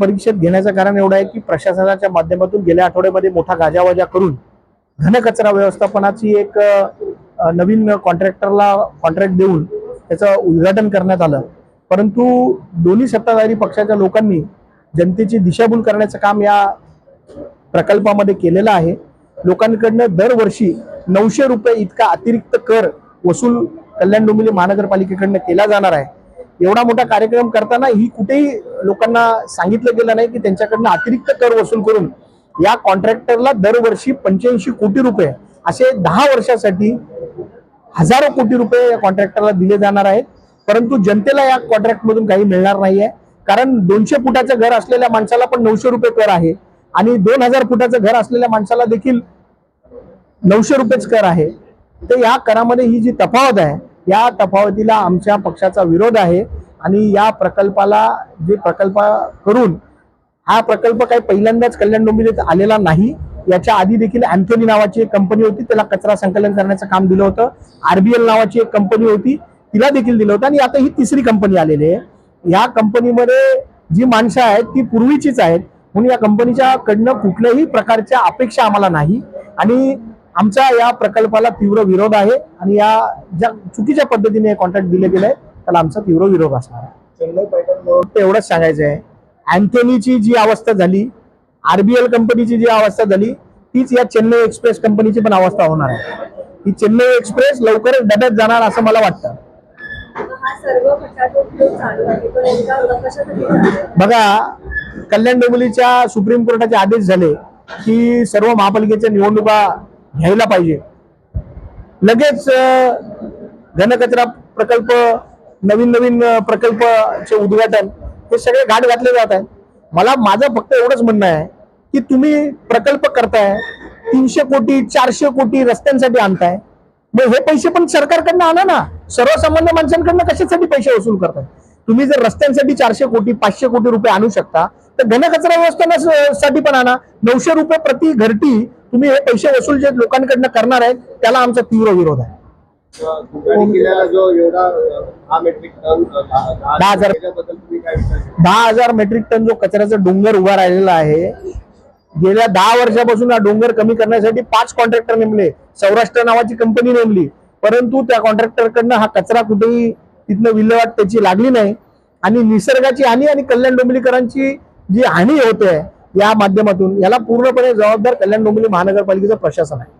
परीक्षेत घेण्याचं कारण एवढं आहे की प्रशासनाच्या माध्यमातून गेल्या आठवड्यामध्ये मोठा गाजावाजा करून घनकचरा व्यवस्थापनाची एक नवीन कॉन्ट्रॅक्टरला कॉन्ट्रॅक्ट देऊन त्याचं उद्घाटन करण्यात आलं. परंतु दोन्ही सत्ताधारी पक्षाच्या लोकांनी जनतेची दिशाभूल करण्याचं काम या प्रकल्पामध्ये केलेलं आहे. लोकांकडनं दरवर्षी नऊशे रुपये इतका अतिरिक्त कर वसूल कल्याण डोंबिवली महानगरपालिकेकडनं केला जाणार आहे. एवढा मोठा कार्यक्रम करताना ही कुठेही लोकांना सांगितलं गेलं नाही की त्यांच्याकडनं अतिरिक्त कर वसूल करून या कॉन्ट्रॅक्टरला दरवर्षी पंच्याऐंशी कोटी रुपये असे दहा वर्षासाठी हजारो कोटी रुपये या कॉन्ट्रॅक्टरला दिले जाणार आहेत. परंतु जनतेला या कॉन्ट्रॅक्ट मधून काही मिळणार नाहीये. कारण दोनशे फुटाचं घर असलेल्या माणसाला पण नऊशे रुपये कर आहे. आणि दोन हजार फुटाचं घर असलेल्या माणसाला देखील नऊशे रुपयेच कर आहे. तर या करामध्ये ही जी तफावत आहे या तफावतीला आमच्या पक्षाचा विरोध आहे आणि या प्रकल्पाला जे प्रकल्प करून हा प्रकल्प काही पहिल्यांदाच कल्याण डोंबिवलीत आलेला नाही याच्या आधी देखील अँथोनी नावाची एक कंपनी होती त्याला कचरा संकलन करण्याचं काम दिलं होतं. आरबीएल नावाची एक कंपनी होती तिला देखील दिलं होतं. आणि आता ही तिसरी कंपनी आलेली आहे. या कंपनीमध्ये जी माणसं आहेत ती पूर्वीचीच आहेत. म्हणून या कंपनीच्या कडनं कुठल्याही प्रकारच्या अपेक्षा आम्हाला नाही. आणि आमचा या प्रकल्पाला तीव्र विरोध आहे आणि या ज्या चुकीच्या पद्धतीने कॉन्ट्रॅक्ट दिले गेले त्याला आमचा तीव्र विरोध असणार आहे. चेन्नई पॅटर्न फक्त एवढंच सांगायचं आहे. अँथोनीची जी अवस्था झाली आरबीएल कंपनीची जी अवस्था झाली तीच या चेन्नई एक्सप्रेस कंपनीची पण अवस्था होणार आहे. ही चेन्नई एक्सप्रेस लवकरच डब्यात जाणार असं मला वाटतं. हा? बघा कल्याण डोंबिवलीच्या सुप्रीम कोर्टाचे आदेश झाले की सर्व महापालिकेच्या निवडणुका घ्यायला पाहिजे. लगेच घनकचरा प्रकल्प नवीन नवीन प्रकल्पचे उद्घाटन हे सगळे घाट घातले जात आहे मला माझं फक्त एवढंच म्हणणं आहे की तुम्ही प्रकल्प करताय तीनशे कोटी चारशे कोटी रस्त्यांसाठी आणताय. मग हे पैसे पण सरकारकडनं आणा ना. सर्वसामान्य माणसांकडनं कशासाठी पैसे वसूल करताय? तुम्ही जर रस्त्यांसाठी चारशे कोटी पाचशे कोटी रुपये आणू शकता तर घनकचरा व्यवस्थापनासाठी पण आणा. नऊशे रुपये प्रति घरटी तुम्ही हे पैसे वसूल जे लोकांकडनं करणार आहेत त्याला आमचा तीव्र विरोध आहे. दहा हजार. दहा हजार मेट्रिक टन जो कचऱ्याचा डोंगर उभा राहिलेला आहे गेल्या दहा वर्षापासून हा डोंगर कमी करण्यासाठी पाच कॉन्ट्रॅक्टर नेमले. सौराष्ट्र नावाची कंपनी नेमली. परंतु त्या कॉन्ट्रॅक्टरकडनं हा कचरा कुठेही तिथनं विल्हेवाट त्याची लागली नाही. आणि निसर्गाची हानी आणि कल्याण डोंबिवलीकरांची जी हानी होते या माध्यमातून याला पूर्णपणे जबाबदार कल्याण डोंबिवली महानगरपालिकेचं प्रशासन आहे.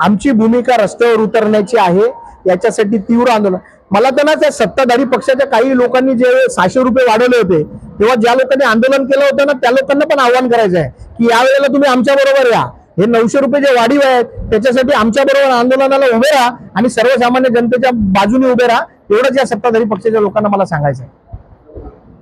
आमची भूमिका रस्त्यावर उतरण्याची आहे याच्यासाठी तीव्र आंदोलन. मला तर ना त्या सत्ताधारी पक्षाच्या काही लोकांनी जे सहाशे रुपये वाढवले होते तेव्हा ज्या लोकांनी आंदोलन केलं होतं ना त्या लोकांना पण आव्हान करायचं आहे की यावेळेला तुम्ही आमच्या बरोबर या. हे नऊशे रुपये जे वाढीव आहेत त्याच्यासाठी आमच्या बरोबर आंदोलनाला उभे राहा आणि सर्वसामान्य जनतेच्या बाजूने उभे राहा एवढंच या सत्ताधारी पक्षाच्या लोकांना मला सांगायचं आहे.